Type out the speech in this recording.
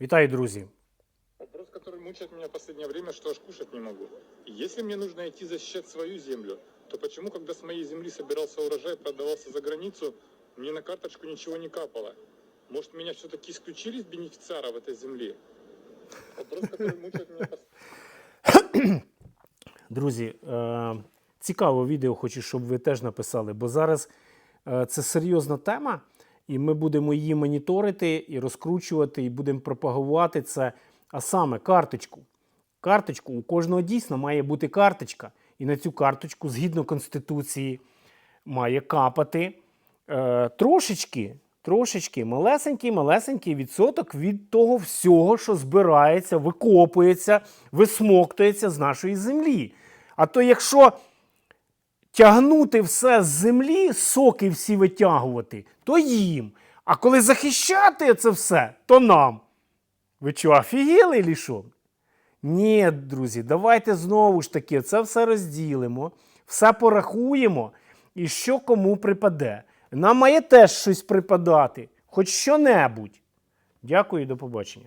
Вітаю, друзі! Вопрос, который мучает меня в последнее время, что аж кушать не могу. И если мне нужно идти защищать свою землю, то почему, когда с моей земли собирался урожай, продавался за границу, мне на карточку ничего не капало? Может, меня все-таки исключили из бенефициаров этой земли? Вопрос, который мучает меня постоянно. Друзі, е, цікаве відео хочу, щоб ви теж написали, бо зараз е, це серйозна тема, і ми будемо її моніторити і розкручувати, і будемо пропагувати це. А саме карточку. Карточку у кожного дійсно має бути карточка. І на цю карточку, згідно Конституції, має капати е, трошечки, трошечки, малесенький, малесенький відсоток від того всього, що збирається, викопується, висмоктується з нашої землі. А то якщо тягнути все з землі, соки всі витягувати, то їм. А коли захищати це все, то нам. Ви що, офігіли чи що? Ні, друзі, давайте знову ж таки це все розділимо, все порахуємо і що кому припаде. Нам має теж щось припадати, хоч що-небудь. Дякую і до побачення.